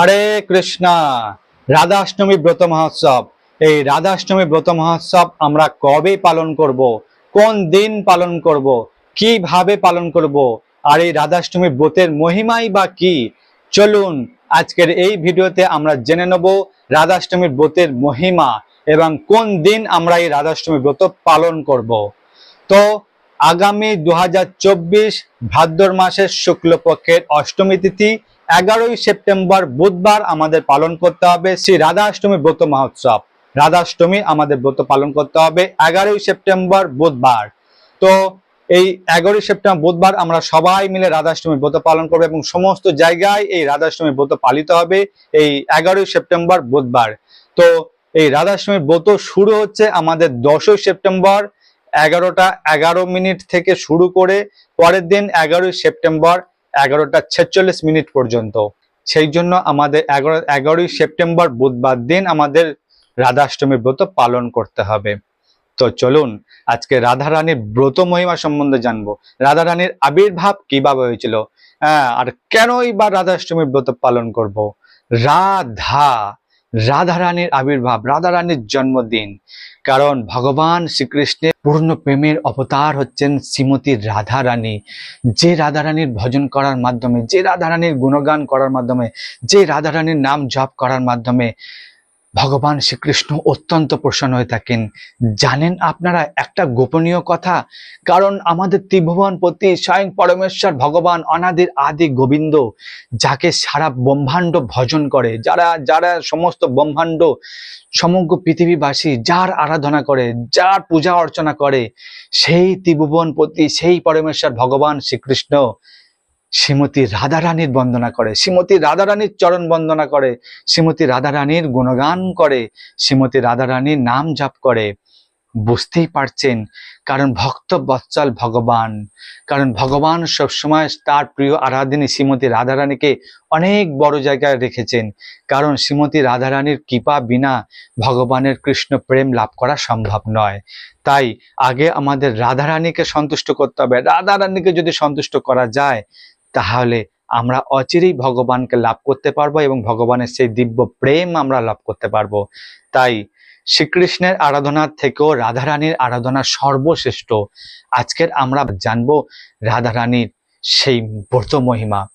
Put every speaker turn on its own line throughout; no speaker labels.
হরে কৃষ্ণা। রাধাষ্টমী ব্রত মহোৎসব। এই রাধাষ্টমী ব্রত মহোৎসব আমরা কবে পালন করব? কোন দিন পালন করব? কীভাবে পালন করব? আর এই রাধাষ্টমী ব্রতের মহিমাই বা কি? চলুন আজকের এই ভিডিওতে আমরা জেনে নেব রাধাষ্টমীর ব্রতের মহিমা এবং কোন দিন আমরা এই রাধাষ্টমী ব্রত পালন করব। তো আগামী দু হাজার চব্বিশ ভাদ্র মাসের শুক্লপক্ষের অষ্টমী তিথি এগারোই সেপ্টেম্বর বুধবার আমাদের পালন করতে হবে শ্রী রাধাষ্টমী ব্রত মহোৎসব। রাধাষ্টমী আমাদের ব্রত পালন করতে হবে এগারোই সেপ্টেম্বর বুধবার। তো এই এগারোই সেপ্টেম্বর বুধবার আমরা সবাই মিলে রাধাষ্টমী ব্রত পালন করব এবং সমস্ত জায়গায় এই রাধাষ্টমী ব্রত পালিত হবে এই এগারোই সেপ্টেম্বর বুধবার। তো এই রাধাষ্টমী ব্রত শুরু হচ্ছে আমাদের দশই সেপ্টেম্বর, এগারোটা এগারো মিনিট থেকে শুরু করে পরের দিন এগারোই সেপ্টেম্বর এগারোটা ছেচল্লিশ মিনিট পর্যন্ত। সেই জন্য আমাদের এগারো, এগারোই সেপ্টেম্বর বুধবার দিন আমাদের রাধাষ্টমীর ব্রত পালন করতে হবে। তো চলুন, আজকে রাধারানীর ব্রত মহিমা সম্বন্ধে জানব। রাধা রানীর আবির্ভাব কীভাবে হয়েছিল? হ্যাঁ আর কেনই বা রাধাষ্টমীর ব্রত পালন করব? রাধা রাধারানীর আবির্ভাব, রাধারানীর জন্মদিন। কারণ ভগবান শ্রীকৃষ্ণের পূর্ণ প্রেমের অবতার হচ্ছেন শ্রীমতী রাধারানী। যে রাধারানীর ভজন করার মাধ্যমে, যে রাধারানীর গুণগান করার মাধ্যমে, যে রাধারানীর নাম জপ করার মাধ্যমে ভগবান শ্রীকৃষ্ণ অত্যন্ত প্রসন্ন হয়ে থাকেন। জানেন আপনারা একটা গোপনীয় কথা? কারণ আমাদের ত্রিভুবন প্রতি স্বয়ং পরমেশ্বর ভগবান অনাদির আদি গোবিন্দ, যাকে সারা ব্রহ্মাণ্ড ভজন করে, যারা যারা সমস্ত ব্রহ্মাণ্ড, সমগ্র পৃথিবীবাসী যার আরাধনা করে, যার পূজা অর্চনা করে, সেই ত্রিভুবন প্রতি সেই পরমেশ্বর ভগবান শ্রীকৃষ্ণ শ্রীমতী রাধারানীর বন্দনা করে, শ্রীমতী রাধারানীর চরণ বন্দনা করে, শ্রীমতী রাধারানীর গুণগান করে, শ্রীমতী রাধারানীর নাম জপ করে। বুঝতেই পারছেন, কারণ ভক্ত বৎসল ভগবান। কারণ ভগবান সবসময় তার প্রিয় আরাধিনী শ্রীমতী রাধারানীকে অনেক বড় জায়গায় রেখেছেন। কারণ শ্রীমতী রাধারানীর কৃপা বিনা ভগবানের কৃষ্ণ প্রেম লাভ করা সম্ভব নয়। তাই আগে আমাদের রাধারানীকে সন্তুষ্ট করতে হবে। রাধারানীকে যদি সন্তুষ্ট করা যায় তাহলে আমরা অচিরেই ভগবানকে লাভ করতে পারব এবং ভগবানের সেই দিব্য প্রেম আমরা লাভ করতে পারব। তাই শ্রীকৃষ্ণের আরাধনার থেকেও রাধারানীর আরাধনা সর্বশ্রেষ্ঠ। আজকের আমরা জানব রাধারানীর সেই ব্রত মহিমা।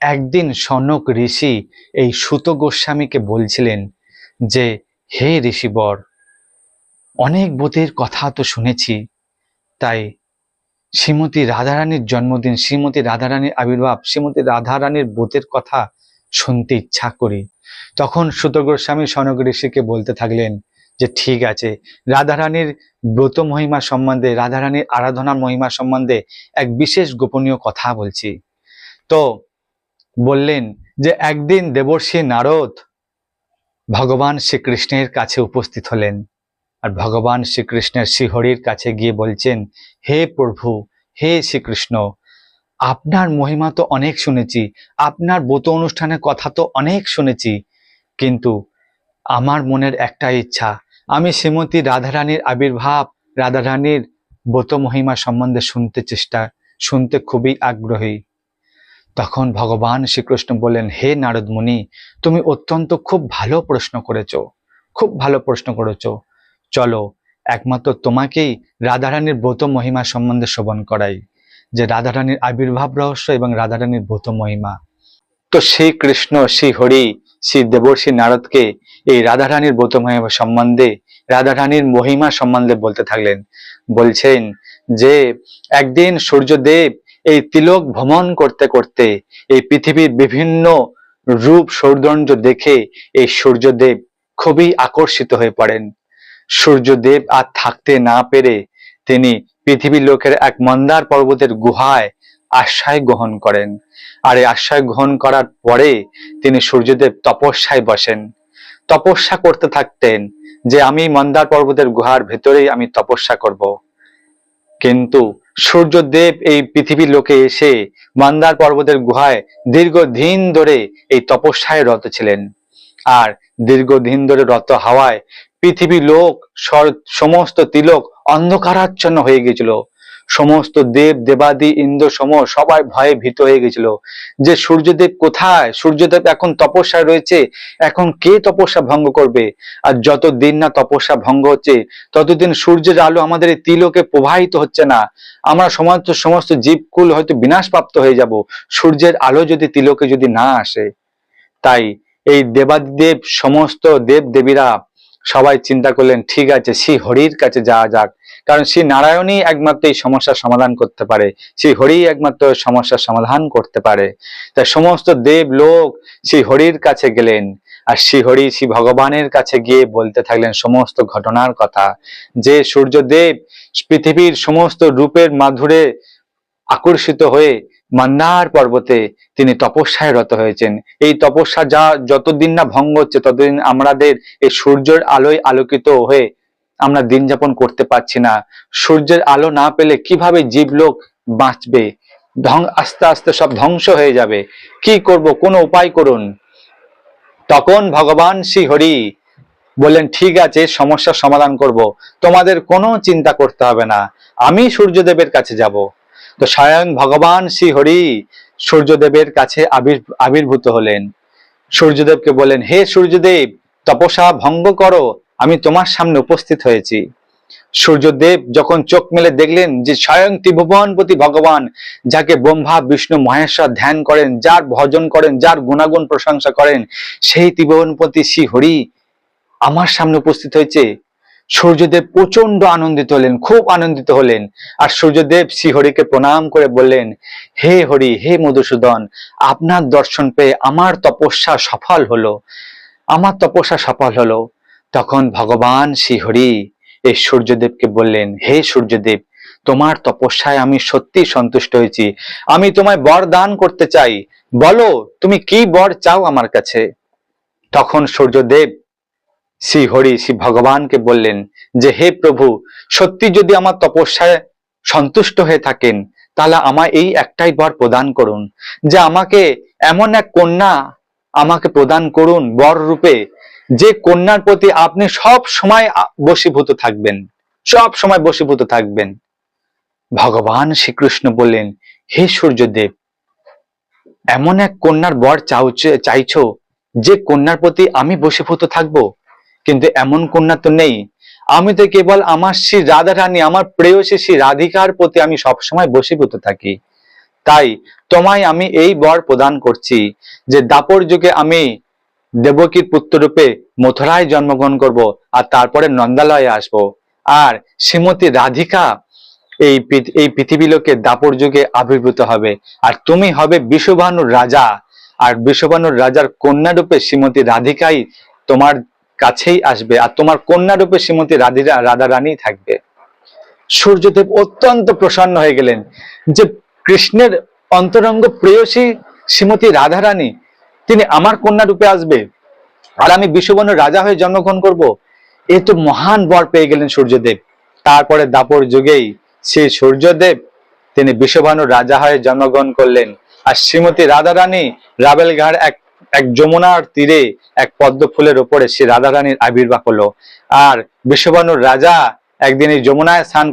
একদিন সনক ঋষি এই সুত গোস্বামীকে বলছিলেন যে, হে ঋষিবর, অনেক বোধের কথা তো শুনেছি, তাই শ্রীমতী রাধারানীর জন্মদিন, শ্রীমতী রাধারানীর আবির্ভাব, শ্রীমতী রাধারানীর বোধের কথা শুনতে ইচ্ছা করি। তখন সুত গোস্বামী সনক ঋষিকে বলতে থাকলেন যে, ঠিক আছে, রাধারানীর ব্রত মহিমা সম্বন্ধে, রাধারানীর আরাধনার মহিমা সম্বন্ধে এক বিশেষ গোপনীয় কথা বলছি। তো বললেন যে, একদিন দেবর্ষী নারদ ভগবান শ্রীকৃষ্ণের কাছে উপস্থিত হলেন। আর ভগবান শ্রীকৃষ্ণের শ্রীহরির কাছে গিয়ে বলছেন, হে প্রভু, হে শ্রীকৃষ্ণ, আপনার মহিমা তো অনেক শুনেছি, আপনার ব্রত অনুষ্ঠানের কথা তো অনেক শুনেছি, কিন্তু আমার মনের একটা ইচ্ছা, আমি শ্রীমতী রাধারানীর আবির্ভাব, রাধারানীর ব্রত মহিমা সম্বন্ধে শুনতে চেষ্টা, শুনতে খুবই আগ্রহী। তখন ভগবান শ্রীকৃষ্ণ বললেন, হে নারদ মুনি তুমি অত্যন্ত খুব ভালো প্রশ্ন করেছ, খুব ভালো প্রশ্ন করেছ। চলো, একমাত্র তোমাকেই রাধারানীর ব্রত মহিমা সম্বন্ধে শ্রবণ করাই, যে রাধারানীর আবির্ভাব রহস্য এবং রাধারানীর ব্রত মহিমা। তো সেই কৃষ্ণ, সেই হরি শ্রী দেবর্ষী নারদকে এই রাধারানীর ব্রত মহিমা সম্বন্ধে, রাধারানীর মহিমা সম্বন্ধে বলতে থাকলেন। বলছেন যে, একদিন সূর্যদেব এই তিলক ভ্রমণ করতে করতে এই পৃথিবীর বিভিন্ন রূপ সৌন্দর্য দেখে এই সূর্যদেব খুবই আকর্ষিত হয়ে পড়েন। সূর্যদেব আর থাকতে না পেরে তিনি পৃথিবীর লোকের এক মন্দার পর্বতের গুহায় আশ্রয় গ্রহণ করেন। আর এই আশ্রয় গ্রহণ করার পরে তিনি সূর্যদেব তপস্যায় বসেন। তপস্যা করতে থাকতেন যে আমি মন্দার পর্বতের গুহার ভেতরেই আমি তপস্যা করব। কিন্তু সূর্যদেব এই পৃথিবীর লোকে এসে মন্দার পর্বতের গুহায় দীর্ঘদিন ধরে এই তপস্যায় রত ছিলেন। আর দীর্ঘদিন ধরে রত হওয়ায় পৃথিবী লোক সমস্ত তিলক অন্ধকারাচ্ছন্ন হয়ে গেছিল। সমস্ত দেব, দেবাদি, ইন্দ্র সম সবাই ভয়ে ভীত হয়ে গেছিল। যে সূর্যদেব কোথায়? সূর্যদেব এখন তপস্যায় রয়েছে। এখন কে তপস্যা ভঙ্গ করবে? আর যত দিন না তপস্যা ভঙ্গ হচ্ছে, ততদিন সূর্যের আলো আমাদের এই তিলকে প্রবাহিত হচ্ছে না। আমরা সমস্ত সমস্ত জীবকুল হয়তো বিনাশপ্রাপ্ত হয়ে যাব। সূর্যের আলো যদি তিলকে যদি না আসে। তাই এই দেবাদিদেব, সমস্ত দেব দেবীরা সবাই চিন্তা করলেন, ঠিক আছে, শ্রী হরির কাছে যাওয়া যাক। কারণ শ্রী নারায়ণই একমাত্র এই সমস্যার সমাধান করতে পারে। শ্রী হরি একমাত্র সমস্যার সমাধান করতে পারে। তাই সমস্ত দেব লোক শ্রী হরির কাছে গেলেন আর শ্রী হরি শ্রী ভগবানের কাছে গিয়ে বলতে থাকলেন সমস্ত ঘটনার কথা। যে সূর্যদেব পৃথিবীর সমস্ত রূপের মাধুরে আকর্ষিত হয়ে মন্দার পর্বতে তিনি তপস্যায় রত হয়েছেন। এই তপস্যা যা যতদিন না ভঙ্গ হচ্ছে, ততদিন আমাদের এই সূর্যের আলোয় আলোকিত হয়ে আমরা দিন যাপন করতে পারছি না। সূর্যের আলো না পেলে কীভাবে জীবলোক বাঁচবে? ধ্বং, আস্তে আস্তে সব ধ্বংস হয়ে যাবে। কি করব? কোনো উপায় করুন। তখন ভগবান শ্রী হরি বললেন, ঠিক আছে, সমস্যার সমাধান করব। তোমাদের কোনো চিন্তা করতে হবে না। আমি সূর্যদেবের কাছে যাব। তো স্বয়ং ভগবান শ্রী হরি সূর্যদেবের কাছে আবির আবির্ভূত হলেন। সূর্যদেবকে বলেন হে সূর্যদেব, তপস্যা ভঙ্গ করো, আমি তোমার সামনে উপস্থিত হয়েছি। সূর্যদেব যখন চোখ মেলে দেখলেন যে স্বয়ং ত্রিভুবনপতি ভগবান, যাকে ব্রহ্মা, বিষ্ণু, মহেশ্বর ধ্যান করেন, যার ভজন করেন, যার গুণাগুণ প্রশংসা করেন, সেই ত্রিভুবনপতি শ্রী হরি আমার সামনে উপস্থিত হয়েছে। সূর্যদেব প্রচণ্ড আনন্দিত হলেন, খুব আনন্দিত হলেন। আর সূর্যদেব শ্রীহরিকে প্রণাম করে বললেন, হে হরি, হে মধুসূদন, আপনার দর্শন পেয়ে আমার তপস্যা সফল হলো। আমার তপস্যা সফল হলো। তখন ভগবান শ্রীহরি এই সূর্যদেবকে বললেন, হে সূর্যদেব, তোমার তপস্যায় আমি সত্যি সন্তুষ্ট হয়েছি। আমি তোমায় বর দান করতে চাই। বলো, তুমি কি বর চাও আমার কাছে? তখন সূর্যদেব শ্রী হরি শ্রী ভগবানকে বললেন যে, হে প্রভু, সত্যি যদি আমার তপস্যায় সন্তুষ্ট হয়ে থাকেন, তাহলে আমার এই একটাই বর প্রদান করুন, যে আমাকে এমন এক কন্যা আমাকে প্রদান করুন, বর রূপে, যে কন্যার প্রতি আপনি সব সময় বশীভূত থাকবেন, সব সময় বশীভূত থাকবেন। ভগবান শ্রীকৃষ্ণ বললেন, হে সূর্যদেব, এমন এক কন্যার বর চাইছো, যে কন্যার প্রতি আমি বশীভূত থাকব? কিন্তু এমন কন্যা তো নেই। আমি তো কেবল আমার শ্রী রাধা রানী আমার প্রেয়সী শ্রী রাধিকার প্রতি আমি সবসময় বশীভূত থাকি। তাই তোমায় আমি এই বর প্রদান করছি যে দাপর যুগে আমি দেবকীর পুত্ররূপে মথুরায় জন্মগ্রহণ করব আর তারপরে নন্দালয়ে আসব। আর শ্রীমতী রাধিকা এই এই পৃথিবী লোকে দাপর যুগে আবির্ভূত হবে। আর তুমি হবে বিশ্বভানুর রাজা। আর বিশ্বভানুর রাজার কন্যা রূপে শ্রীমতী রাধিকাই তোমার কাছেই আসবে আর তোমার কন্যা রূপে শ্রীমতী রাধিরা রাধা রানী থাকবে। সূর্যদেব অত্যন্ত প্রসন্ন হয়ে গেলেন যে কৃষ্ণের অন্তরঙ্গ প্রেয়সী শ্রীমতী রাধা রানী তিনি আমার কন্যা রূপে আসবে আর আমি বিশ্ববনের রাজা হয়ে জন্মগ্রহণ করব। এ তো মহান বর পেয়ে গেলেন সূর্যদেব। তারপরে দাপর যুগেই সেই সূর্যদেব তিনি বিশ্বভানুর রাজা হয়ে জন্মগ্রহণ করলেন। আর শ্রীমতী রাধা রানী রাবেলঘাট এক এক যমুনার তীরে এক পদ্ম ফুলের উপরে সে রাধা রানীর আবির্ভাব হলো। আর বিশ্ববানুর রাজা একদিন এই যমুনায় স্নান